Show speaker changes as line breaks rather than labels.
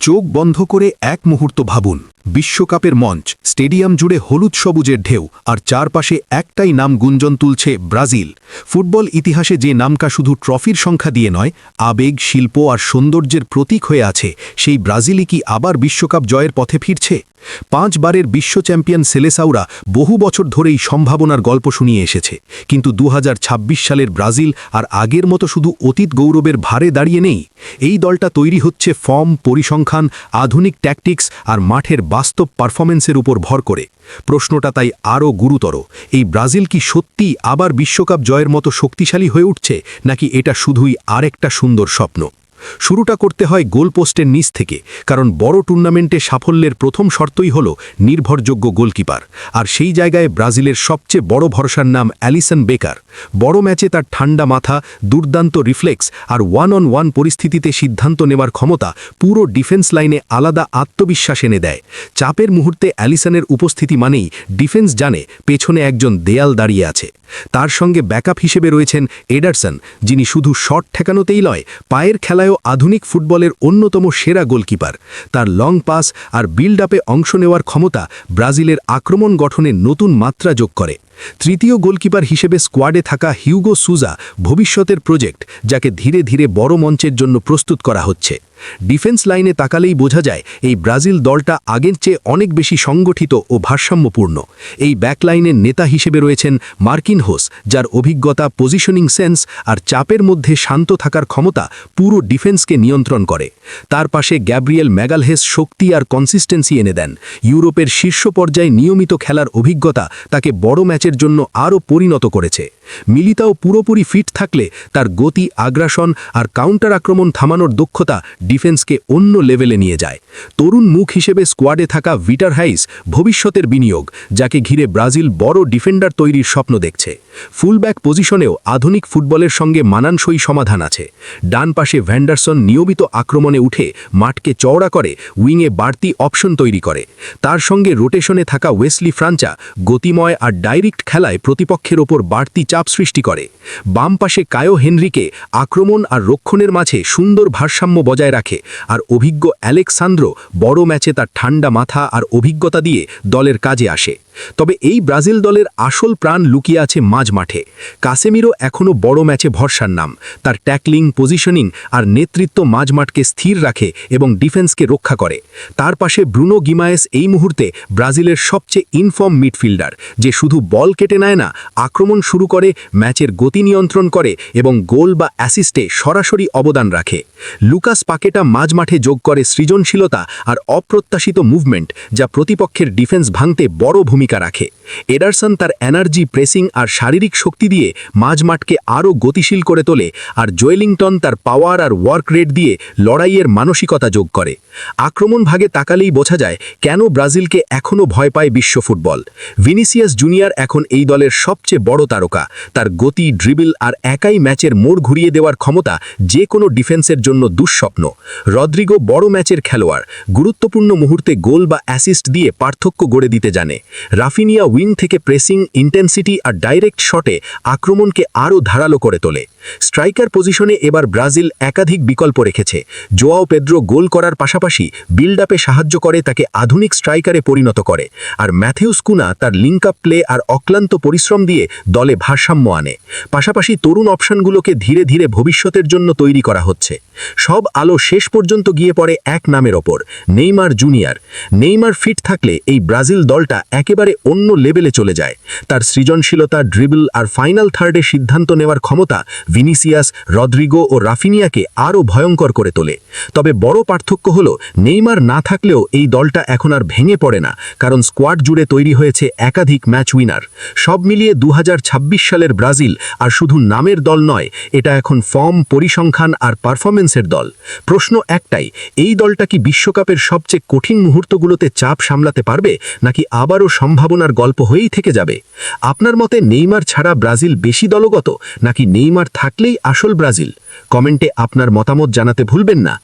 চোখ বন্ধ করে এক মুহূর্ত ভাবুন। বিশ্বকাপের মঞ্চ, স্টেডিয়াম জুড়ে হলুদ সবুজের ঢেউ আর চারপাশে একটাই নাম গুঞ্জন তুলছে ব্রাজিল। ফুটবল ইতিহাসে যে নামকা শুধু ট্রফির সংখ্যা দিয়ে নয়, আবেগ, শিল্প আর সৌন্দর্যের প্রতীক হয়ে আছে, সেই ব্রাজিলই কি আবার বিশ্বকাপ জয়ের পথে ফিরছে? পাঁচবারের বিশ্ব চ্যাম্পিয়ন সেলেসাউরা বহু বছর ধরেই সম্ভাবনার গল্প শুনিয়ে এসেছে, কিন্তু দু হাজার ছাব্বিশ সালের ব্রাজিল আর আগের মতো শুধু অতীত গৌরবের ভারে দাঁড়িয়ে নেই। এই দলটা তৈরি হচ্ছে ফর্ম, পরিসংখ্যান, আধুনিক ট্যাকটিক্স আর মাঠের বাস্তব পারফরমেন্সের উপর ভর করে। প্রশ্নটা তাই আরও গুরুতর, এই ব্রাজিল কি সত্যি আবার বিশ্বকাপ জয়ের মতো শক্তিশালী হয়ে উঠছে, নাকি এটা শুধুই আরেকটা সুন্দর স্বপ্ন? শুরুটা করতে হয় গোলপোস্টের নিচ থেকে, কারণ বড় টুর্নামেন্টে সাফল্যের প্রথম শর্তই হল নির্ভরযোগ্য গোলকিপার। আর সেই জায়গায় ব্রাজিলের সবচেয়ে বড় ভরসার নাম অ্যালিসন বেকার। বড় ম্যাচে তার ঠান্ডা মাথা, দুর্দান্ত রিফ্লেক্স আর ওয়ান অন ওয়ান পরিস্থিতিতে সিদ্ধান্ত নেওয়ার ক্ষমতা পুরো ডিফেন্স লাইনে আলাদা আত্মবিশ্বাস এনে দেয়। চাপের মুহূর্তে অ্যালিসনের উপস্থিতি মানেই ডিফেন্স জানে পেছনে একজন দেয়াল দাঁড়িয়ে আছে। তার সঙ্গে ব্যাকআপ হিসেবে রয়েছেন এডারসন, যিনি শুধু শট ঠেকানোতেই নয়, পায়ের খেলায়ও আধুনিক ফুটবলের অন্যতম সেরা গোলকিপার। তার লং পাস আর বিল্ড আপে অংশ নেওয়ার ক্ষমতা ব্রাজিলের আক্রমণ গঠনে নতুন মাত্রা যোগ করে। তৃতীয় গোলকিপার হিসেবে স্কোয়াডে থাকা হিউগো সুজা ভবিষ্যতের প্রজেক্ট, যাকে ধীরে ধীরে বড় মঞ্চের জন্য প্রস্তুত করা হচ্ছে। ডিফেন্স লাইনে তাকালেই বোঝা যায়, এই ব্রাজিল দলটা আগের চেয়ে অনেক বেশি সংগঠিত ও ভারসাম্যপূর্ণ। এই ব্যাকলাইনের নেতা হিসেবে রয়েছেন মার্কিন হোস, যার অভিজ্ঞতা, পজিশনিং সেন্স আর চাপের মধ্যে শান্ত থাকার ক্ষমতা পুরো ডিফেন্সকে নিয়ন্ত্রণ করে। তার পাশে গ্যাব্রিয়েল ম্যাগালহেস শক্তি আর কনসিস্টেন্সি এনে দেন। ইউরোপের শীর্ষ পর্যায়ে নিয়মিত খেলার অভিজ্ঞতা তাকে বড় ম্যাচের জন্য আরও পরিণত করেছে। মিলিতাও পুরোপুরি ফিট থাকলে তার গতি, আগ্রাসন আর কাউন্টার আক্রমণ থামানোর দক্ষতা ডিফেন্সকে অন্য লেভেলে নিয়ে যায়। তরুণ মুখ হিসেবে স্কোয়াডে থাকা ভিটার হাইস ভবিষ্যতের বিনিয়োগ, যাকে ঘিরে ব্রাজিল বড় ডিফেন্ডার তৈরির স্বপ্ন দেখছে। ফুলব্যাক পজিশনেও আধুনিক ফুটবলের সঙ্গে মানানসই সমাধান আছে। ডান পাশে ভ্যান্ডারসন নিয়মিত আক্রমণে উঠে মাঠকে চওড়া করে, উইংয়ে বাড়তি অপশন তৈরি করে। তার সঙ্গে রোটেশনে থাকা ওয়েসলি ফ্রাঞ্চা গতিময় আর ডাইরেক্ট খেলায় প্রতিপক্ষের ওপর বাড়তি চাপ সৃষ্টি করে। বাম পাশে কায়ো হেনরিকে আক্রমণ আর রক্ষণের মাঝে সুন্দর ভারসাম্য বজায় রাখে আর অভিজ্ঞ অ্যালেক্সান্দ্র বড় ম্যাচে তার ঠান্ডা মাথা আর অভিজ্ঞতা দিয়ে দলের কাজে আসে। তবে এই ব্রাজিল দলের আসল প্রাণ লুকিয়ে আছে মাঝ মাঠে। কাসেমিরো এখনও বড় ম্যাচে ভরসার নাম। তার ট্যাকলিং, পজিশনিং আর নেতৃত্ব মাঝমাঠকে স্থির রাখে এবং ডিফেন্সকে রক্ষা করে। তার পাশে ব্রুনো গিমায়েস এই মুহূর্তে ব্রাজিলের সবচেয়ে ইনফর্ম মিডফিল্ডার, যে শুধু বল কেটে নেয় না, আক্রমণ শুরু করে, ম্যাচের গতি নিয়ন্ত্রণ করে এবং গোল বা অ্যাসিস্টে সরাসরি অবদান রাখে। লুকাস পাকেটা মাঝমাঠে যোগ করে সৃজনশীলতা আর অপ্রত্যাশিত মুভমেন্ট, যা প্রতিপক্ষের ডিফেন্স ভাঙতে বড় ভূমিকা রাখে। এডারসন তার এনার্জি, প্রেসিং আর শারীরিক শক্তি দিয়ে মাঝমাঠকে আরও গতিশীল করে তোলে আর জোয়েলিংটন তার পাওয়ার আর ওয়ার্ক রেট দিয়ে লড়াইয়ের মানসিকতা যোগ করে। আক্রমণ ভাগে তাকালেই বোঝা যায় কেন ব্রাজিলকে এখনও ভয় পায় বিশ্ব ফুটবল। ভিনিসিয়াস জুনিয়র এখন এই দলের সবচেয়ে বড় তারকা। তার গতি, ড্রিবিল আর একাই ম্যাচের মোড় ঘুরিয়ে দেওয়ার ক্ষমতা যে কোনো ডিফেন্সের জন্য দুঃস্বপ্ন। রদ্রিগো বড় ম্যাচের খেলোয়াড়। গুরুত্বপূর্ণ মুহূর্তে গোল বা অ্যাসিস্ট দিয়ে পার্থক্য গড়ে দিতে জানে। রাফিনিয়া উইং থেকে প্রেসিং ইন্টেন্সিটি আর ডাইরেক্ট শটে আক্রমণকে আরও ধারালো করে তোলে। স্ট্রাইকার পজিশনে এবার ব্রাজিল একাধিক বিকল্প রেখেছে। জোয়াও পেদ্রো গোল করার পাশাপাশি বিল্ড আপে সাহায্য করে তাকে আধুনিক স্ট্রাইকারে পরিণত করে। আর ম্যাথিউস কুনা তার লিঙ্ক আপ প্লে আর অক্লান্ত পরিশ্রম দিয়ে দলে ভারসাম্য আনে। পাশাপাশি তরুণ অপশনগুলোকে ধীরে ধীরে ভবিষ্যতের জন্য তৈরি করা হচ্ছে। সব আলো শেষ পর্যন্ত গিয়ে পড়ে এক নামের ওপর, নেইমার জুনিয়র। নেইমার ফিট থাকলে এই ব্রাজিল দলটা একেবারে অন্য লেভেলে চলে যায়। তার সৃজনশীলতা, ড্রিবল আর ফাইনাল থার্ডে সিদ্ধান্ত নেওয়ার ক্ষমতা ভিনিসিয়াস, রদ্রিগো ও রাফিনিয়াকে আরও ভয়ঙ্কর করে তোলে। তবে বড় পার্থক্য হল, নেইমার না থাকলেও এই দলটা এখন আর ভেঙে পড়ে না, কারণ স্কোয়াড জুড়ে তৈরি হয়েছে একাধিক ম্যাচ উইনার। সব মিলিয়ে দু হাজার ছাব্বিশ সালের ব্রাজিল আর শুধু নামের দল নয়, এটা এখন ফর্ম, পরিসংখ্যান আর পারফরমেন্সের দল। প্রশ্ন একটাই, এই দলটা কি বিশ্বকাপের সবচেয়ে কঠিন মুহূর্তগুলোতে চাপ সামলাতে পারবে, নাকি আবারও সম্ভাবনার গল্প হয়েই থেকে যাবে? আপনার মতে নেইমার ছাড়া ব্রাজিল বেশি দলগত, নাকি নেইমার থাকলেই আসল ব্রাজিল। কমেন্টে আপনার মতামত জানাতে ভুলবেন না।